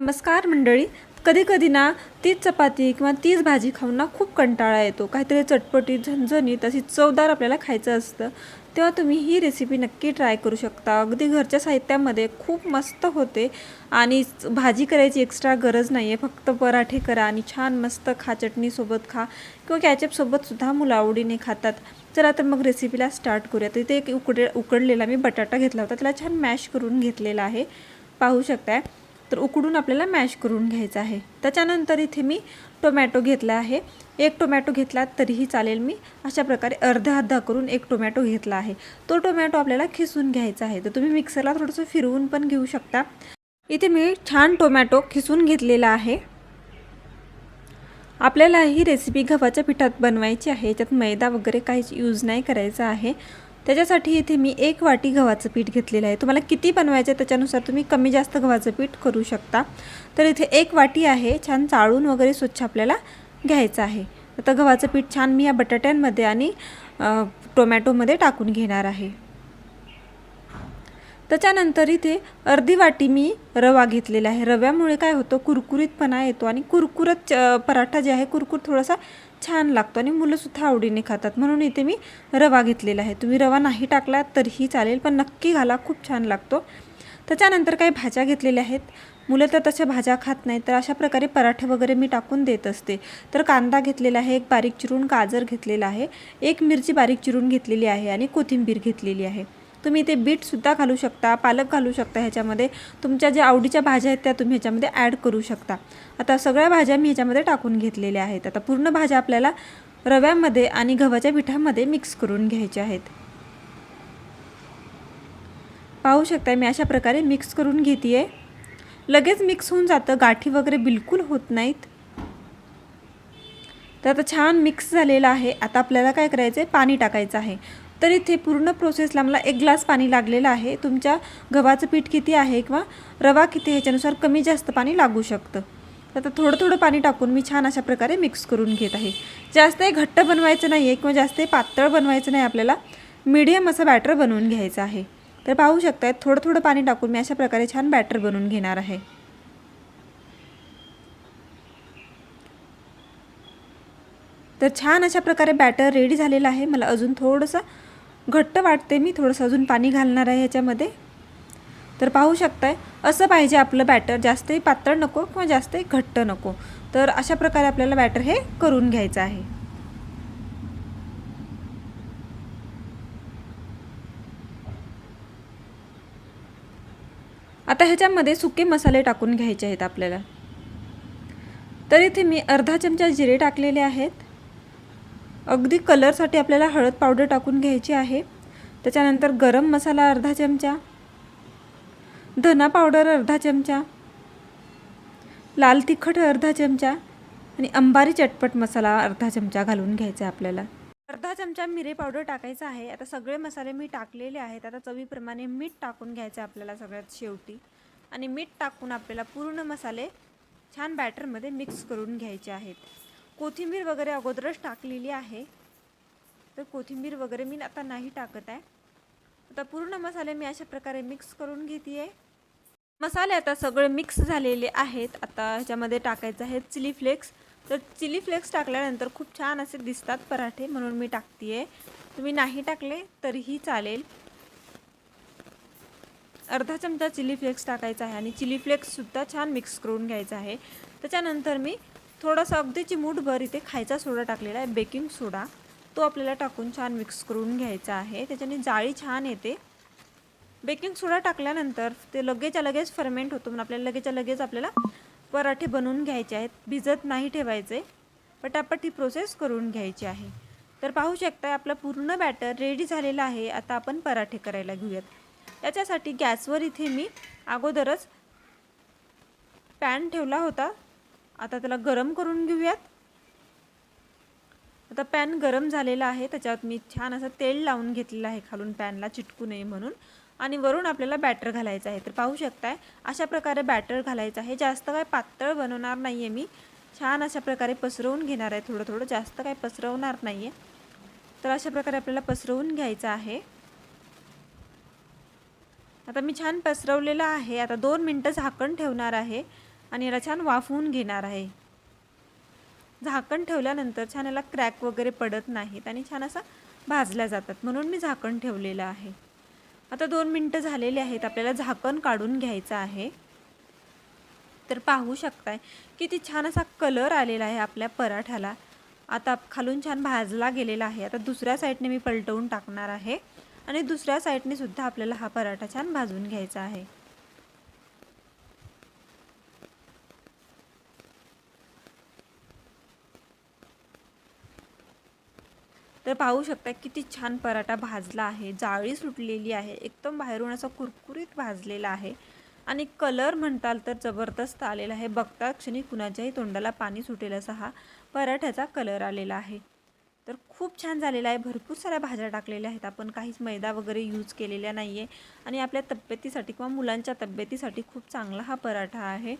नमस्कार मंडळी. कधी कधी ना तीच चपाती किंवा तीच भाजी खाऊन ना खूप कंटाळा येतो. काहीतरी चटपटी झणझणीत अशी चवदार आपल्याला खायचं असतं. तेव्हा तुम्ही ही रेसिपी नक्की ट्राय करू शकता. अगदी घरच्या साहित्यामध्ये खूप मस्त होते आणि भाजी करायची एक्स्ट्रा गरज नाही आहे फक्त पराठे करा आणि छान मस्त खा चटणीसोबत खा किंवा कॅचअपसोबतसुद्धा मुलं आवडीने खातात. चला तर मग रेसिपीला स्टार्ट करूया. तर इथे एक उकडे उकडलेला मी बटाटा घेतला होता. त्याला छान मॅश करून घेतलेला आहे. पाहू शकताय. तर उकडून आपल्याला मॅश करून घ्यायचं आहे. त्याच्यानंतर इथे मी टोमॅटो घेतला आहे. एक टोमॅटो घेतला तरीही चालेल मी. अशा प्रकारे अर्धा अर्धा करून एक टोमॅटो घेतला आहे. तो टोमॅटो आपल्याला खिसून घ्यायचा आहे. तर तुम्ही मिक्सरला थोडंसं फिरवून पण घेऊ शकता. इथे मी छान टोमॅटो खिसून घेतलेला आहे. आपल्याला ही रेसिपी गव्हाच्या पिठात बनवायची आहे. याच्यात मैदा वगैरे काहीच यूज नाही करायचा आहे. त्याच्यासाठी इथे मी एक वाटी गव्हाचं पीठ घेतलेलं आहे. तुम्हाला किती बनवायचं आहे त्याच्यानुसार तुम्ही कमी जास्त गव्हाचं पीठ करू शकता. तर इथे एक वाटी आहे छान चाळून वगैरे स्वच्छ आपल्याला घ्यायचं आहे. आता गव्हाचं पीठ छान मी या बटाट्यांमध्ये आणि टोमॅटोमध्ये टाकून घेणार आहे. त्याच्यानंतर इथे अर्धी वाटी मी रवा घेतलेला आहे. रव्यामुळे काय होतं कुरकुरीतपणा येतो आणि कुरकुरत च- पराठा जे आहे कुरकुर थोडासा छान लागतो आणि मुलंसुद्धा आवडीने खातात. म्हणून इथे मी रवा घेतलेला आहे. तुम्ही रवा नाही टाकला तरीही चालेल पण नक्की घाला खूप छान लागतो. त्याच्यानंतर काही भाज्या घेतलेल्या आहेत. मुलं तर तशा भाज्या खात नाही तर अशा प्रकारे पराठे वगैरे मी टाकून देत असते. तर कांदा घेतलेला आहे एक बारीक चिरून गाजर घेतलेला आहे एक मिरची बारीक चिरून घेतलेली आहे आणि कोथिंबीर घेतलेली आहे. तुम्ही इथे बीटसुद्धा घालू शकता पालक घालू शकता ह्याच्यामध्ये. तुमच्या ज्या आवडीच्या भाज्या आहेत त्या तुम्ही ह्याच्यामध्ये ॲड करू शकता. आता सगळ्या भाज्या मी ह्याच्यामध्ये टाकून घेतलेल्या आहेत. आता पूर्ण भाज्या आपल्याला रव्यामध्ये आणि गव्हाच्या पिठामध्ये मिक्स करून घ्यायच्या आहेत. पाहू शकता मी अशा प्रकारे मिक्स करून घेते आहे लगेच मिक्स होऊन जातं. गाठी वगैरे बिलकुल होत नाहीत. तर आता छान मिक्स झालेलं आहे. आता आपल्याला काय करायचं आहे पाणी टाकायचं आहे. तर इथे पूर्ण प्रोसेसला मला एक ग्लास पाणी लागलेलं आहे. तुमच्या गव्हाचं पीठ किती आहे किंवा रवा किती आहे ह्याच्यानुसार कमी जास्त पाणी लागू शकतं. तर आता थोडं थोडं पाणी टाकून मी छान अशा प्रकारे मिक्स करून घेत आहे. जास्त घट्ट बनवायचं नाही आहे किंवा जास्त पातळ बनवायचं नाही. आपल्याला मीडियम असं बॅटर बनवून घ्यायचं आहे. तर पाहू शकताय थोडं थोडं पाणी टाकून मी अशा प्रकारे छान बॅटर बनवून घेणार आहे. तर छान अशा प्रकारे बॅटर रेडी झालेलं आहे. मला अजून थोडंसं घट्ट वाटते मी थोडंसं अजून पाणी घालणार आहे ह्याच्यामध्ये. तर पाहू शकताय असं पाहिजे आपलं बॅटर जास्तही पातळ नको किंवा जास्तही घट्ट नको. तर अशा प्रकारे आपल्याला बॅटर हे करून घ्यायचं आहे. आता ह्याच्यामध्ये सुके मसाले टाकून घ्यायचे आहेत आपल्याला. तर इथे मी अर्धा चमचा जिरे टाकलेले आहेत. अगदी कलरसाठी आपल्याला हळद पावडर टाकून घ्यायची आहे. त्याच्यानंतर गरम मसाला अर्धा चमचा धना पावडर अर्धा चमचा लाल तिखट अर्धा चमचा आणि अंबारी चटपट मसाला अर्धा चमचा घालून घ्यायचा आहे आपल्याला. अर्धा चमचा मिरे पावडर टाकायचा आहे. आता सगळे मसाले मी टाकलेले आहेत. आता चवीप्रमाणे मीठ टाकून घ्यायचं आहे आपल्याला सगळ्यात शेवटी. आणि मीठ टाकून आपल्याला पूर्ण मसाले छान बॅटरमध्ये मिक्स करून घ्यायचे आहेत. कोथिंबीर वगैरे अगोदरच टाकलेली आहे. तर कोथिंबीर वगैरे मी आता नाही टाकत आहे. आता पूर्ण मसाले मी अशा प्रकारे मिक्स करून घेते आहे मसाले आता सगळे मिक्स झालेले आहेत. आता ह्याच्यामध्ये टाकायचं आहे चिली फ्लेक्स तर चिली फ्लेक्स टाकल्यानंतर खूप छान असे दिसतात पराठे म्हणून मी टाकते आहे तुम्ही नाही टाकले तरीही चालेल. अर्धा चमचा चिली फ्लेक्स टाकायचा आहे आणि चिली फ्लेक्ससुद्धा छान मिक्स करून घ्यायचा आहे. त्याच्यानंतर मी थोडासा अगदी चिमूटभर इथे खायचा सोडा टाकलेला आहे बेकिंग सोडा. तो आपल्याला टाकून छान मिक्स करून घ्यायचा आहे. त्याच्याने जाळी छान येते. बेकिंग सोडा टाकल्यानंतर ते लगेचच्या लगेच फर्मेंट होतो. म्हणून आपल्याला लगेचच्या लगेच आपल्याला पराठे बनवून घ्यायचे आहेत. भिजत नाही ठेवायचे. पटापट ही प्रोसेस करून घ्यायची आहे. तर पाहू शकता आपलं पूर्ण बॅटर रेडी झालेलं आहे. आता आपण पराठे करायला घेऊयात. त्याच्यासाठी गॅसवर इथे मी अगोदरच पॅन ठेवला होता. आता त्याला गरम करून घेऊयात. आता पॅन गरम झालेला आहे त्याच्यात मी छान असं तेल लावून घेतलेलं आहे खालून पॅनला चिटकू नये म्हणून. आणि वरून आपल्याला बॅटर घालायचं आहे तर पाहू शकताय अशा प्रकारे बॅटर घालायचं आहे. जास्त काय पातळ बनवणार नाही आहे मी. छान अशा प्रकारे पसरवून घेणार आहे थोडं थोडं जास्त काय पसरवणार नाही आहे तर अशा प्रकारे आपल्याला पसरवून घ्यायचं आहे. आता मी छान पसरवलेलं आहे. आता दोन मिनटं झाकण ठेवणार आहे. आणि याला छान वाफवून घेणार आहे. झाकण ठेवल्यानंतर छान याला क्रॅक वगैरे पडत नाहीत आणि छान असा भाजल्या जातात. म्हणून मी झाकण ठेवलेलं आहे. आता दोन मिनटं झालेली आहेत. आपल्याला झाकण काढून घ्यायचं आहे. तर पाहू शकताय किती छान असा कलर आलेला आहे आपल्या पराठ्याला. आता खालून छान भाजला गेलेला आहे. आता दुसऱ्या साईडने मी पलटवून टाकणार आहे. आणि दुसऱ्या साईडने सुद्धा आपल्याला हा पराठा छान भाजून घ्यायचा आहे. तर पाहू शकता किती छान पराठा भाजला आहे. जाळी सुटलेली आहे. एकदम बाहेरून असा कुरकुरीत भाजलेला आहे. आणि कलर म्हणताल तर जबरदस्त आलेला आहे. बघता क्षणी कुणाच्याही तोंडाला पाणी सुटेल असा हा पराठ्याचा कलर आलेला आहे. तर खूप छान झालेला आहे. भरपूर साऱ्या भाज्या टाकलेल्या आहेत. आपण काहीच मैदा वगैरे यूज केलेल्या नाही आहे आणि आपल्या तब्येतीसाठी किंवा मुलांच्या तब्येतीसाठी खूप चांगला हा पराठा आहे.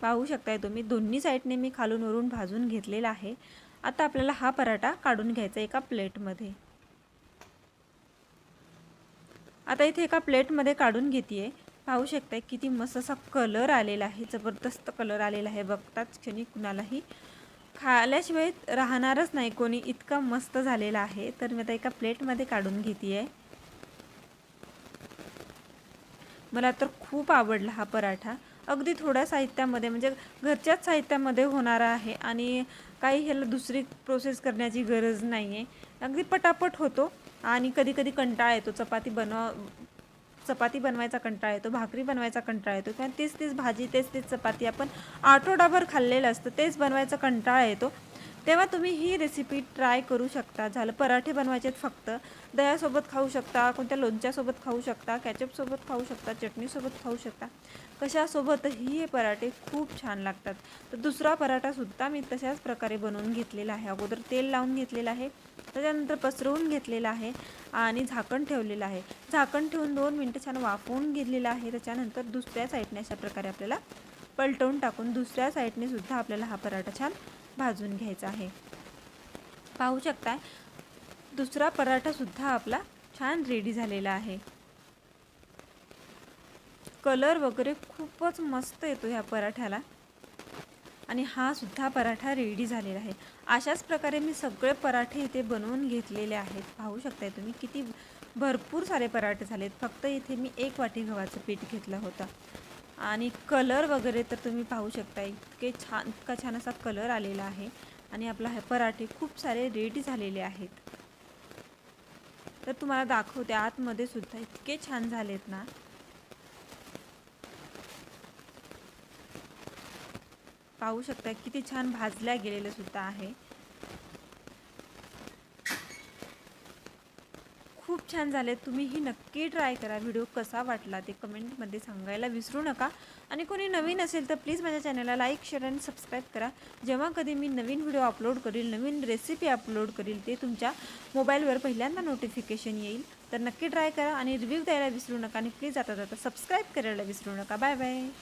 पाहू शकताय तुम्ही. दोन्ही साईडने मी खालून वरून भाजून घेतलेला आहे. आता आपल्याला हा पराठा काढून घ्यायचा एका प्लेटमध्ये. आता इथे एका प्लेटमध्ये काढून घेते पाहू शकताय किती मस्त असा कलर आलेला आहे जबरदस्त कलर आलेला आहे. बघताच क्षणी कुणालाही खाल्याशिवाय राहणारच नाही. कोणी इतका मस्त झालेला आहे तर मी आता एका प्लेटमध्ये काढून घेते आहे मला तर खूप आवडला हा पराठा. अगदी थोड्या साहित्यामध्ये म्हणजे घरच्याच साहित्यामध्ये होणारा आहे आणि काही ह्याला दुसरी प्रोसेस करण्याची गरज नाही आहे अगदी पटापट होतो आणि कधी कधी कंटाळा येतो. चपाती बनवा चपाती बनवायचा कंटाळा येतो भाकरी बनवायचा कंटाळा येतो. किंवा तेच तीच भाजी तेच तेच चपाती आपण आठवडाभर खाल्लेलं असतं तेच बनवायचा कंटाळा येतो. तेव्हा तुम्ही ही रेसिपी ट्राय करू शकता. झालं पराठे बनवायचे फक्त. दह्यासोबत खाऊ शकता कोणत्या लोणच्यासोबत खाऊ शकता कॅचअपसोबत खाऊ शकता चटणीसोबत खाऊ शकता. कशासोबतही हे पराठे खूप छान लागतात. तर दुसरा पराठासुद्धा मी तशाच प्रकारे बनवून घेतलेला आहे. अगोदर तेल लावून घेतलेलं आहे. त्याच्यानंतर पसरवून घेतलेलं आहे आणि झाकण ठेवलेलं आहे. झाकण ठेवून दोन मिनटं छान वाफवून घेतलेलं आहे. त्याच्यानंतर दुसऱ्या साईडने अशा प्रकारे आपल्याला पलटवून टाकून दुसऱ्या साईडने सुद्धा आपल्याला हा पराठा छान भाजून घ्यायचा आहे. पाहू शकताय दुसरा पराठासुद्धा आपला छान रेडी झालेला आहे. कलर वगैरे खूपच मस्त येतो ह्या पराठ्याला. आणि हा सुद्धा पराठा रेडी झालेला आहे. अशाच प्रकारे मी सगळे पराठे इथे बनवून घेतलेले आहेत. पाहू शकताय तुम्ही किती भरपूर सारे पराठे झालेत. फक्त इथे मी एक वाटी गव्हाचं पीठ घेतलं होतं. आणि कलर वगैरे तर तुम्ही पाहू शकता इतके छान इतका छान असा कलर आलेला आहे. आणि आपला हे पराठे खूप सारे रेडी झालेले आहेत. तर तुम्हाला दाखवते आतमध्ये सुद्धा इतके छान झालेत ना. पाहू शकता किती छान भाजल्या गेलेलं सुद्धा आहे. खूप छान झाले. तुम्हीही नक्की ट्राय करा. व्हिडिओ कसा वाटला ते कमेंटमध्ये सांगायला विसरू नका. आणि कोणी नवीन असेल तर प्लीज माझ्या चॅनलला लाईक शेअर आणि सबस्क्राईब करा. जेव्हा कधी मी नवीन व्हिडिओ अपलोड करील नवीन रेसिपी अपलोड करील ते तुमच्या मोबाईलवर पहिल्यांदा नोटिफिकेशन येईल. तर नक्की ट्राय करा आणि रिव्ह्यू द्यायला विसरू नका आणि प्लीज आता जाता सबस्क्राईब करायला विसरू नका. Bye bye.